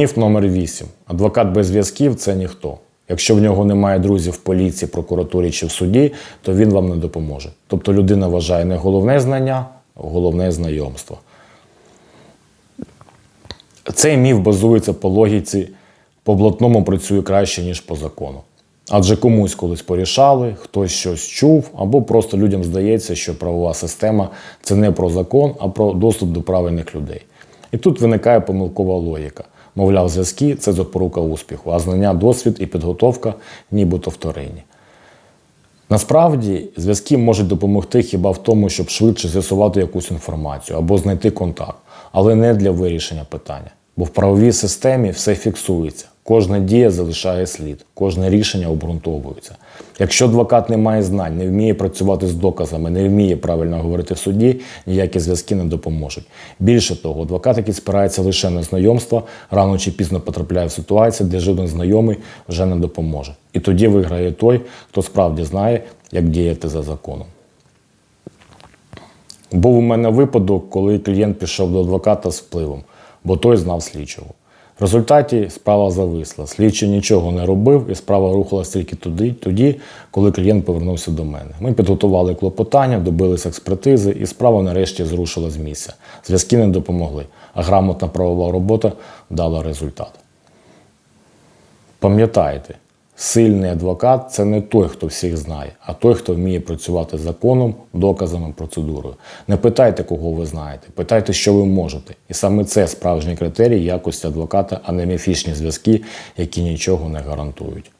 Міф номер 8. Адвокат без зв'язків це ніхто. Якщо в нього немає друзів в поліції, прокуратурі чи в суді, то він вам не допоможе. Тобто людина вважає не головне знання, а головне знайомство. Цей міф базується по логіці, по блатному працює краще, ніж по закону. Адже комусь колись порішали, хтось щось чув, або просто людям здається, що правова система це не про закон, а про доступ до правильних людей. І тут виникає помилкова логіка. Мовляв, зв'язки це запорука успіху, а знання, досвід і підготовка нібито вторинні. Насправді, зв'язки можуть допомогти хіба в тому, щоб швидше з'ясувати якусь інформацію або знайти контакт, але не для вирішення питання. Бо в правовій системі все фіксується, кожна дія залишає слід, кожне рішення обґрунтовується. Якщо адвокат не має знань, не вміє працювати з доказами, не вміє правильно говорити в суді, ніякі зв'язки не допоможуть. Більше того, адвокат, який спирається лише на знайомства, рано чи пізно потрапляє в ситуацію, де жоден знайомий вже не допоможе. І тоді виграє той, хто справді знає, як діяти за законом. Був у мене випадок, коли клієнт пішов до адвоката з впливом, бо той знав слідчого. В результаті справа зависла. Слідчий нічого не робив, і справа рухалася тільки туди, тоді, коли клієнт повернувся до мене. Ми підготували клопотання, добилися експертизи, і справа нарешті зрушила з місця. Зв'язки не допомогли, а грамотна правова робота дала результат. Пам'ятайте, сильний адвокат це не той, хто всіх знає, а той, хто вміє працювати законом, доказами, процедурою. Не питайте, кого ви знаєте, питайте, що ви можете. І саме це справжній критерій якості адвоката, а не міфічні зв'язки, які нічого не гарантують.